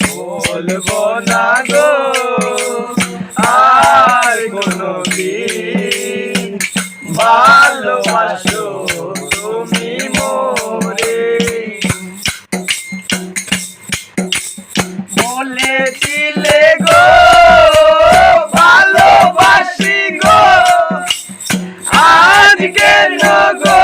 বলব না গো, আর কোনো দিন ভালোবাসো তুমি মোরে। বলেছিলে গো, ভালোবাসি গো, আজকে গো